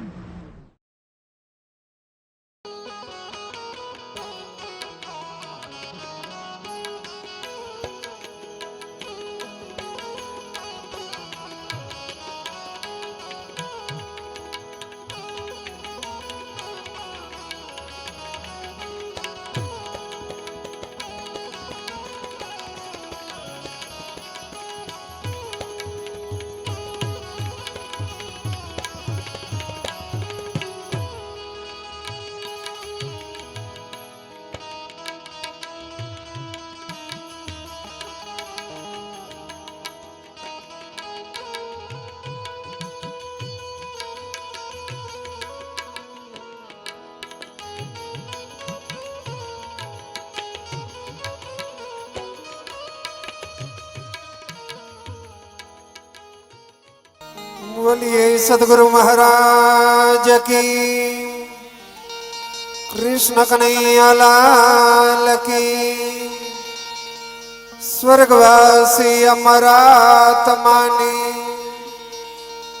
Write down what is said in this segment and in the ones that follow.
Mm-hmm. बोलिए, सदगुरु महाराज की। कृष्ण कन्हैया लाल की। स्वर्गवासी अमरात्मानी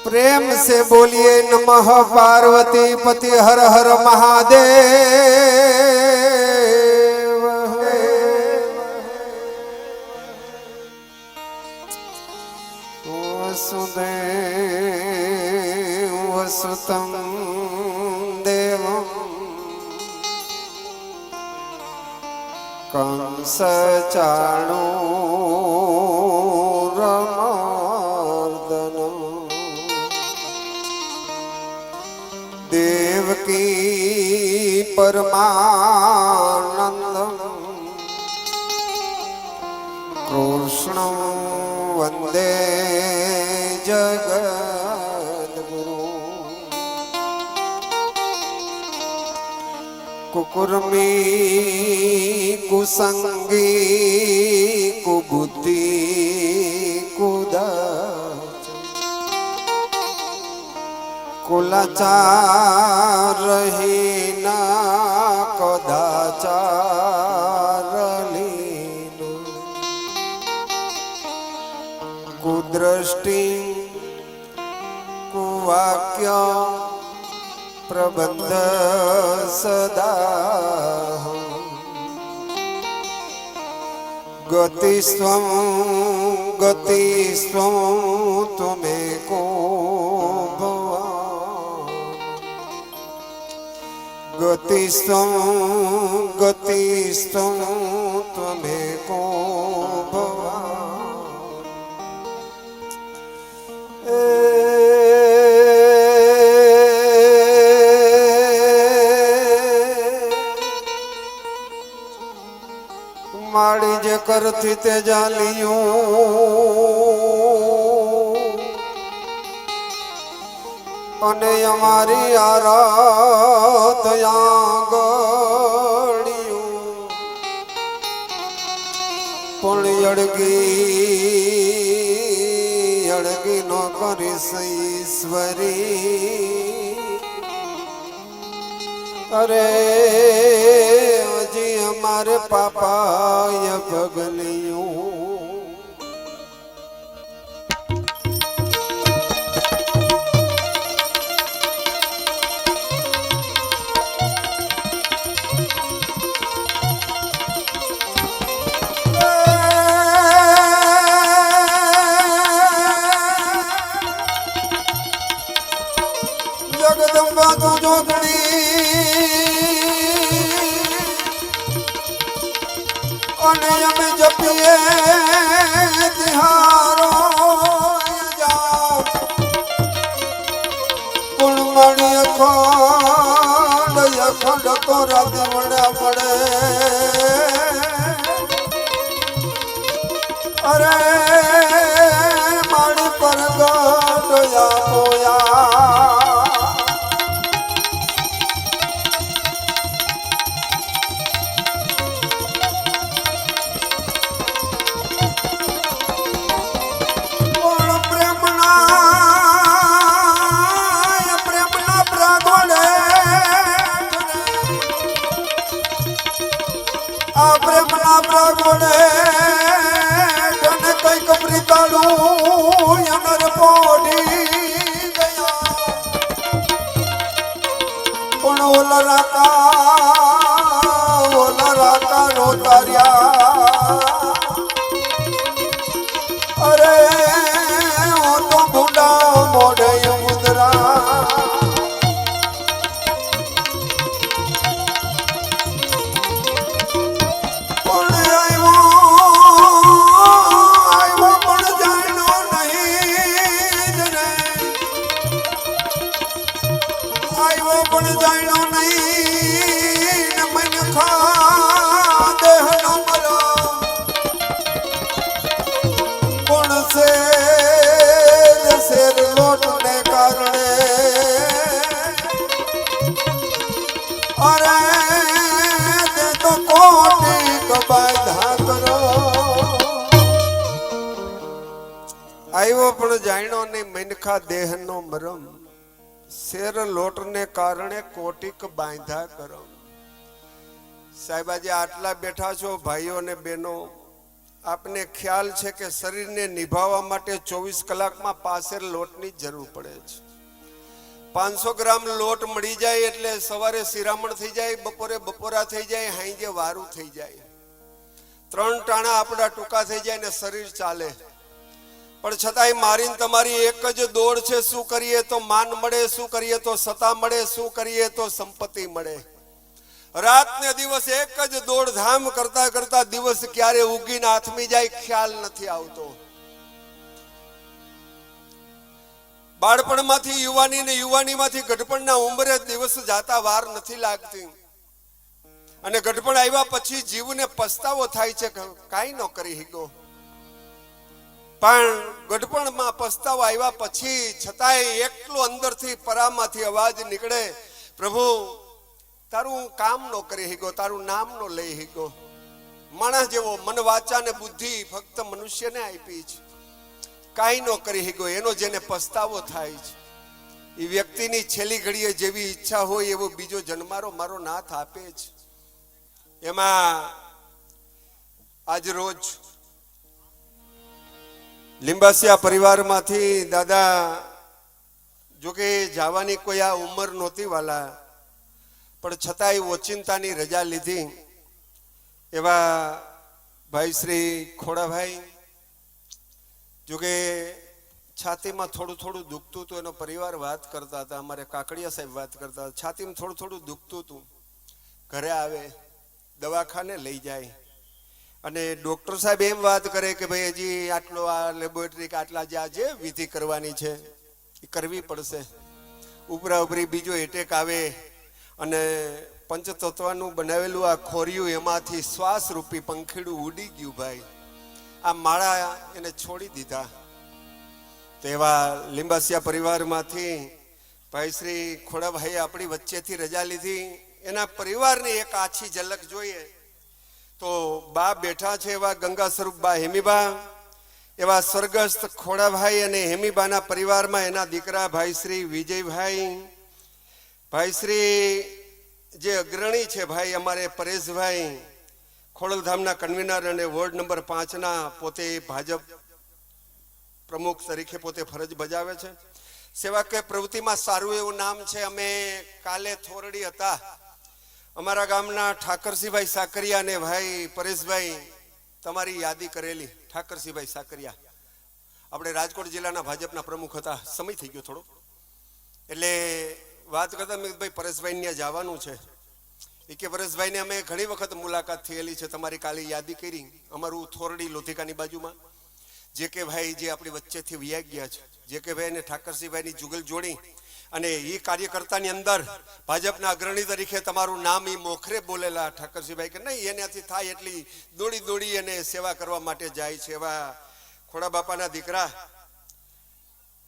प्रेम से बोलिए, नमः पार्वती पति, हर हर महादेव। વસુદેવ વસુતમ દેવ કંસ ચાણો રમાર્દન દેવકી પરમાનંદ કૃષ્ણ વંદે જગદગુરુ. કુકુર્મી કુસંગી કુબુદ્ધિ કુદા કુલાચાર રહી ના કદા કુદ્રષ્ટિ કુવાક્ય પ્રબંધ સદા ગતિ સ્વ ગતિસ્વ ગતિસ્વ તમે કો ગતિસ્વ ગતિસ્વ તમે કરથી તે જાલિયું. અને અમારી આરાધયા ગળ્યું પણ અડગી અડગી નો કરી ઈશ્વરી. અરે હજી અમારે પાપાય ભગલિયું. જગદંબા અને અમે જપીએ? તિહારો કુણમણી અખંડ અખંડ તો રાત મળ્યા મળે આ પ્રેમના પ્રાગોળે તને કંઈક પ્રીતાડું અનર પોડી ઓલ રાકા ઓલ રાકા આવ્યો પણ જાણ્યો નહીં મનખા દેહનો મરમ. શેર લોટને કારણે કોટિક બાંધા કરો. સાહેબ આટલા બેઠા છો ભાઈઓ ને બહેનો. આપને ખ્યાલ છે કે શરીરને નિભાવવા માટે ચોવીસ કલાકમાં પાસેર લોટની જરૂર પડે છે. પાંચસો ગ્રામ લોટ મળી જાય એટલે સવારે શિરામણ થઈ જાય, બપોરે બપોરા થઈ જાય, હાંજે વારું થઈ જાય. ત્રણ ટાણા આપણા ટૂંકા થઈ જાય ને શરીર ચાલે. પણ છતાંય મારીને તમારી એક જ દોડ છે, શું કરીએ તો માન મળે, શું કરીએ તો સત્તા મળે, શું કરીએ તો સંપત્તિ મળે. રાત ને દિવસ એક જ દોડધામ કરતા કરતા દિવસ ક્યારે ઉગીને આથમી જાય, ખ્યાલ નથી આવતો. બાળપણમાંથી, યુવાની ને યુવાનીમાંથી ગઢપણના ઉંમરે દિવસ જાતા વાર નથી લાગતી. અને ગઢપણ આવ્યા પછી જીવને પસ્તાવો થાય છે કાંઈ ન કરી હીગો પણ ગઢપણમાં પસ્તાવો આવ્યા પછી છતાંય એકલો અંદરથી પરામાંથી અવાજ નીકળે, પ્રભુ, તારું કામ નો કરી હીગો તારું નામ નો લઈ હીગો માણસ જેવો મન વાચા ને બુદ્ધિ ફક્ત મનુષ્યને આપી છે. કાંઈ નો કરી હિગો એનો જેને પસ્તાવો થાય છે. એ વ્યક્તિની છેલ્લી ઘડીએ જેવી ઈચ્છા હોય એવો બીજો જન્મારો મારો નાથ આપે છે. એમાં આજ રોજ લિંબાસિયા પરિવારમાંથી દાદા, જોકે જવાની કોઈ આ ઉંમર નહોતી વાલા, પણ છતાંય ઓચિંતાની રજા લીધી એવા ભાઈ શ્રી ખોડાભાઈ જોકે છાતીમાં થોડું થોડું દુખતું હતું, એનો પરિવાર વાત કરતા હતા, અમારે કાકડિયા સાહેબ વાત કરતા હતા. છાતીમાં થોડું થોડું દુખતું હતું. ઘરે આવે, દવાખાને લઈ જાય. અને ડોક્ટર સાહેબ એમ વાત કરે કે ભાઈ, હજી આટલો આ લેબોરેટરી કે આટલા જે આ જે વિધિ કરવાની છે, એ કરવી પડશે. ઉપરા ઉપરી બીજો એટેક આવે અને પંચતત્વનું બનાવેલું આ ખોરિયું એમાંથી શ્વાસરૂપી પંખીડું ઉડી ગયું ભાઈ. આ માળા એને છોડી દીધા. તેવા લીંબાસિયા પરિવારમાંથી ભાઈ શ્રી ખોડાભાઈ આપણી વચ્ચેથી રજા લીધી. એના પરિવારની એક આછી ઝલક જોઈએ. તો બા બેઠા છે એવા ગંગા સ્વરૂપ બા હેમીબા. એવા સ્વર્ગસ્થ ખોડાભાઈ અને હેમીબાના પરિવારમાં એના દીકરા ભાઈ શ્રી વિજયભાઈ. ભાઈ શ્રી જે અગ્રણી છે ભાઈ અમારે પરેશભાઈ. ખોડલધામના કન્વીનર અને વોર્ડ નંબર પાંચના પોતે ભાજપ પ્રમુખ તરીકે પોતે ફરજ બજાવે છે. સેવા કે પ્રવૃત્તિમાં સારું એવું નામ છે. અમે કાલે થોરડી હતા. અમારા ગામના ઠાકરસિંહભાઈ સાકરિયા અને ભાઈ પરેશભાઈ તમારી યાદી કરેલી. ઠાકરસિંહભાઈ સાકરિયા. આપણે રાજકોટ જિલ્લાના ભાજપના પ્રમુખ હતા. સમય થઈ ગયો થોડો. એટલે વાત કરતા મેં ભાઈ ત્યાં જવાનું છે. એ કે પરેશભાઈને અમે ઘણી વખત મુલાકાત થયેલી છે, તમારી કાલે યાદી કરી, અમારું થોરડી લોધિકાની બાજુમાં. જે કે ભાઈ જે આપણી વચ્ચેથી વ્યાગ ગયા છે, જે કે ભાઈ અને ઠાકરસિંહભાઈની જુગલ જોડી અને એ કાર્યકર્તાની અંદર ભાજપના અગ્રણી તરીકે તમારું નામ એ મોખરે બોલેલા ઠાકરસિંહભાઈ કે નહીં, એનાથી થાય એટલી દોડી દોડી અને સેવા કરવા માટે જાય છે. એવા ખોડા બાપાના દીકરા,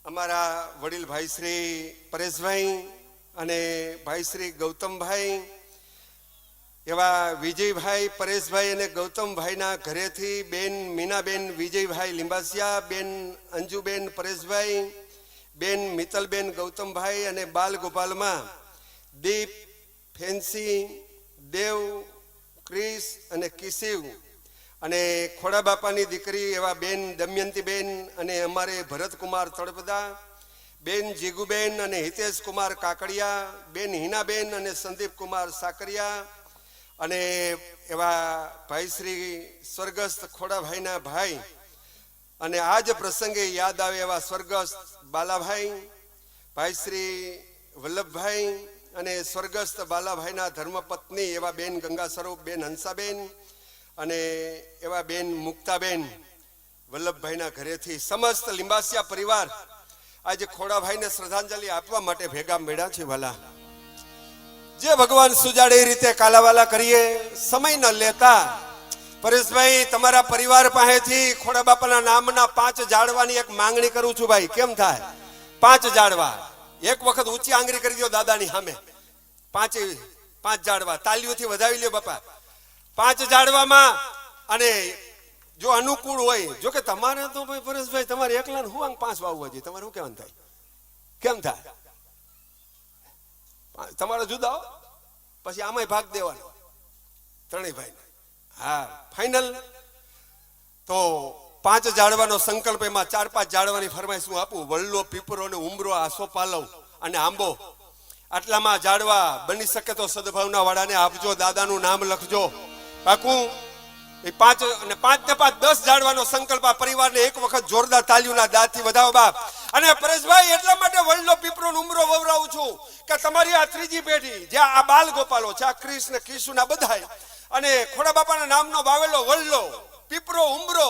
અમારા વડીલ ભાઈ શ્રી પરેશભાઈ અને ભાઈ શ્રી ગૌતમભાઈ એવા વિજયભાઈ પરેશભાઈ અને ગૌતમભાઈના ઘરેથી બેન મીનાબેન, વિજયભાઈ લીંબાસિયા, બેન અંજુબેન પરેશભાઈ, બેન મિત્તલબેન ગૌતમભાઈ અને બાલ ગોપાલમાં દીપ, ફેન્સી, દેવ ક્રિસ અને કિસિવ અને ખોડા બાપાની દીકરી એવા બેન દમયંતીબેન અને અમારે ભરતકુમાર તળપદા, બેન જીગુબેન અને હિતેશ કુમાર કાકડિયા, બેન હિનાબેન અને સંદીપ કુમાર સાકરિયા અને એવા ભાઈ શ્રી સ્વર્ગસ્થ ખોડાભાઈના ભાઈ અને આ જ પ્રસંગે યાદ આવે એવા સ્વર્ગસ્થ બાલાભાઈ, ભાઈ શ્રી વલ્લભભાઈ અને સ્વર્ગસ્થ બાલાભાઈના ધર્મપત્ની એવા બેન ગંગા સ્વરૂપ બેન હંસાબેન અને એવા બેન મુક્તાબેન વલ્લભભાઈના ઘરેથી સમસ્ત લિંબાસિયા પરિવાર આજે ખોડાભાઈને શ્રદ્ધાંજલિ આપવા માટે ભેગા મેળા છે, વાલા. જે ભગવાન સુજાડે રીતે કાલાવાલા કરીએ, સમય ન લેતા પરેશભાઈ, તમારા પરિવાર પાસેથી ખોડા બાપાના નામના પાંચ જાડવાની એક માંગણી કરું છું ભાઈ. કેમ થાય? પાંચ જાડવા. એક વખત ઊંચી આંગળી કરી દો દાદાની સામે. પાંચ પાંચ જાડવા. તાલીઓથી વધાવી લ્યો બાપા. પાંચ જાડવામાં અને જો અનુકૂળ હોય, જો કે તમારે તો ભાઈ પરેશભાઈ, તમારે એકલા હું આંગ પાંચ વાવવા જોઈએ? તમારે શું કેવાનું થાય? કેમ થાય? તમારો જુદા પછી આમાંય ભાગ દેવાનો. ત્રણેય ભાઈ. હા ફાઈનલ તો પાંચ જાળવાનો સંકલ્પ એમાં, ચાર પાંચ જાળવાની ફરમાઈશ હું આપું. વલ્લો પીપરો ને ઉમરો, આસો, પાલવ અને આંબો. આટલામાં જાડવા બની શકે તો સદભાવના વાળાને આપજો, દાદાનું નામ લખજો. પાકું. એ પાંચ અને પાંચ ને પાંચ દસ જાળવાનો સંકલ્પ આ પરિવારને એક વખત જોરદાર તાલીઓના દાંતથી વધાવો બાપ. અને પરેશભાઈ, એટલા માટે વલ્લો પીપરો ને ઉમરો વવરાવું છું કે તમારી આ ત્રીજી પેઢી જે આ બાલ ગોપાલો છે, આ કૃષ્ણ કિશુના બધાય, અને ખોડા બાપાના નામનો વાવેલો વલ્લો પીપરો ઉમરો,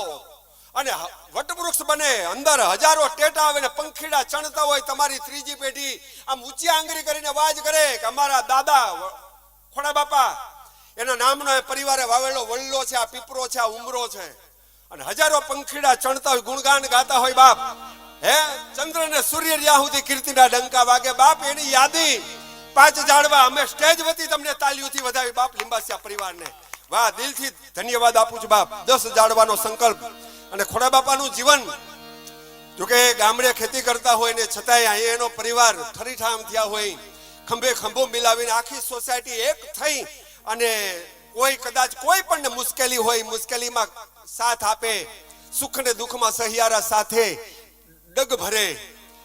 અને વટવૃક્ષ બને, અંદર હજારો ટેટા આવે ને પંખીડા ચણતા હોય તમારી ત્રીજી પેઢી, આમ ઊંચી આંગળી કરીને વાજ કરે કે અમારા દાદા ખોડા બાપા, એના નામનો એ પરિવારે વાવેલો વલ્લો છે, આ પીપરો છે, આ ઉમરો છે. અને હજારો પંખીડા ચણતા હોય, ગુણગાન ગાતા હોય બાપ. હે, ચંદ્ર ને સૂર્ય જ્યાં સુધી કીર્તિના ડંકા વાગે. બાપ, એની યાદી પાંચ જાડવા અમે સ્ટેજ વતી તમને તાલીઓથી વધાવી. બાપ, લીંબાસિયા પરિવારને. વાહ, દિલથી ધન્યવાદ આપું છું, બાપ. દસ જાડવાનો સંકલ્પ અને ખોડા બાપાનું જીવન. જોકે ગામડે ખેતી કરતા હોય ને છતાંય અહીંયા એનો પરિવાર ઠરીઠામ થયા હોય. ખંભે ખંભો મિલાવીને આખી સોસાયટી એક થઈ અને કોઈ કદાચ કોઈ પણ મુશ્કેલી હોય, મુશ્કેલીમાં સાથ આપે, સુખ ને દુઃખમાં સહિયારા સાથે ડગ ભરે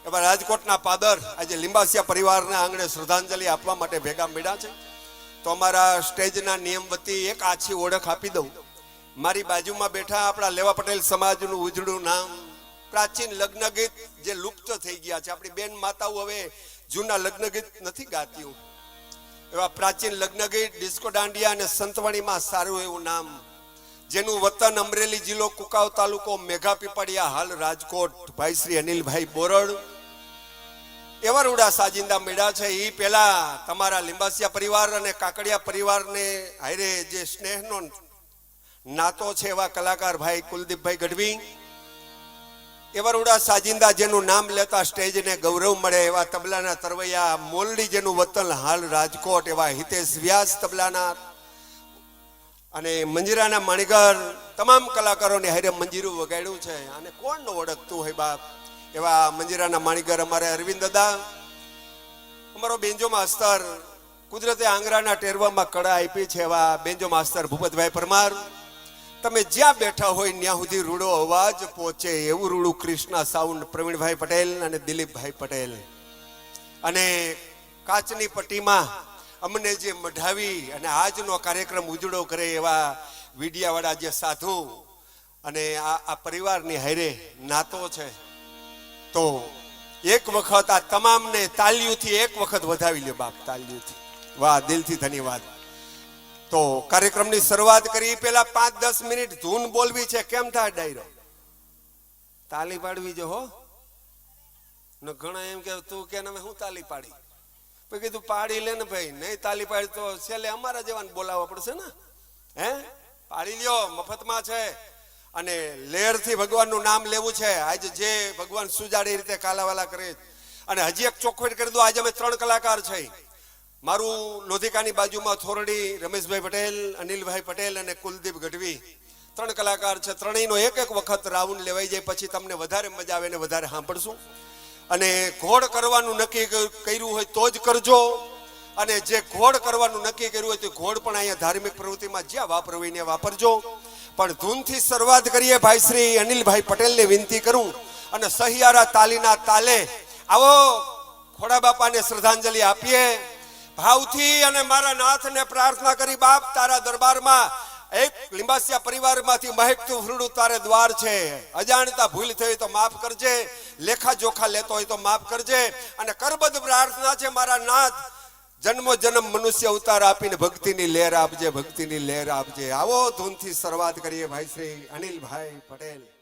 એવા રાજકોટના પાદર આજે લિંબાસિયા પરિવારના આંગણે શ્રદ્ધાંજલિ આપવા માટે ભેગા મળ્યા છે. તો અમારા સ્ટેજના નિયમ વતી એક આછી ઓળખ આપી દઉં. મારી બાજુમાં બેઠા આપણા લેવા પટેલ સમાજનું ઉજળું નામ, પ્રાચીન લગ્ન ગીત જે લુપ્ત થઈ ગયા છે. આપણી બેન માતાઓ હવે જૂના લગ્ન ગીત નથી ગાતી. એવા પ્રાચીન લગ્ન ગીત, ડિસ્કો દાંડિયા અને સંતવાણીમાં સારું એવું નામ જેનું વતન અમરેલી જિલ્લો કુકાવ તાલુકો મેઘા પીપળિયા હાલ રાજકોટ. ભાઈ શ્રી અનિલભાઈ બોરડ. એવા રૂડા સાજિંદા મેળા છે. એ પેલા તમારા લીંબાસિયા પરિવાર અને કાકડિયા પરિવારને હાયરે જે સ્નેહનો નાતો છે એવા કલાકાર ભાઈ કુલદીપભાઈ ગઢવી. એવા રૂડા સાજિંદા જેનું નામ લેતા સ્ટેજને ગૌરવ મળે એવા તબલાના તરવૈયા મોલડી જેનું વતન હાલ રાજકોટ એવા હિતેશ વ્યાસ તબલાના અને મંજીરાના માણીગર તમામ કલાકારોને હારે મંજીરું વગાડ્યું છે. અને કોણ ઓળખતું હોય બાપ? એવા મંજીરાના માણીગર અમારે અરવિંદ દાદા, અમારો બેન્જો માસ્તર કુદરતે આંગરાના ટેરવામાં કળા આપી છે એવા બેન્જો માસ્તર ભૂપતભાઈ પરમાર. તમે જ્યાં બેઠા હોય ત્યાં સુધી રૂડો અવાજ પહોંચે એવું રૂડું કૃષ્ણા સાઉન્ડ પ્રવીણભાઈ પટેલ અને દિલીપભાઈ પટેલ. અને કાચની પટ્ટીમાં અમને જે મઢાવી અને આજનો કાર્યક્રમ ઉજળો કરે એવા વીડિયાવાળા જે સાધુ અને આ આ પરિવારની હારે નાતો છે, તો એક વખત આ તમામને તાલીઓથી એક વખત વધાવી લ્યો બાપ તાલીઓથી. વાહ, દિલથી ધન્યવાદ. તો કાર્યક્રમની શરૂઆત કરી, પેલા પાંચ દસ મિનિટ ધૂન બોલવી છે, કેમ થાય ડાયરો? તાલી પાડવી જો હો. ઘણા એમ કે તું કે હું તાલી પાડી? કીધું, પાડી લે ને ભાઈ, નહીં તાલી પાડી તો છેલ્લે અમારા જેવાને બોલાવવા પડશે ને. હે? પાડી લ્યો, મફતમાં છે. અને લેરથી ભગવાનનું નામ લેવું છે. આજે જે ભગવાન સુજાડે રીતે કાલાવાલા કરે અને હજી એક ચોખવટ કરી દો, આજે અમે ત્રણ કલાકાર છે. મારું લોધિકાની બાજુમાં થોરડી, રમેશભાઈ પટેલ, અનિલભાઈ પટેલ અને કુલદીપ ગઢવી. ત્રણ કલાકાર છે. ત્રણેયનો એક એક વખત રાઉન્ડ લેવાઈ જાય, પછી તમને વધારે મજા આવે ને વધારે સાંભળશું. અને ઘોડ કરવાનું નક્કી કર્યું હોય તો જ કરજો. અને જે ઘોડ કરવાનું નક્કી કર્યું હોય તો ઘોડ પણ અહીંયા ધાર્મિક પ્રવૃત્તિમાં જ્યાં વાપરવી ને વાપરજો. પણ ધૂનથી શરૂઆત કરીએ ભાઈ શ્રી અનિલભાઈ પટેલને વિનંતી કરું. અને સહિયારા તાલીના તાલે આવો ખોડા બાપાને શ્રદ્ધાંજલિ આપીએ. ભાવથી અને મારા નાથને પ્રાર્થના કરી, બાપ તારા દરબારમાં એક લિંબાસિયા પરિવારમાંથી મહેકતું ફૂલડું તારે દ્વાર છે. અજાણતા ભૂલ થઈ તો માફ કરજે. લેખા જોખા લેતો હોય તો માફ કરજે. અને કરબદ્ધ પ્રાર્થના છે, મારા નાથ, જન્મો જન્મ મનુષ્ય અવતાર આપીને ભક્તિની લહેર આપજે, ભક્તિની લહેર આપજે. આવો ધૂનથી શરૂઆત કરીએ ભાઈ શ્રી અનિલભાઈ પટેલ.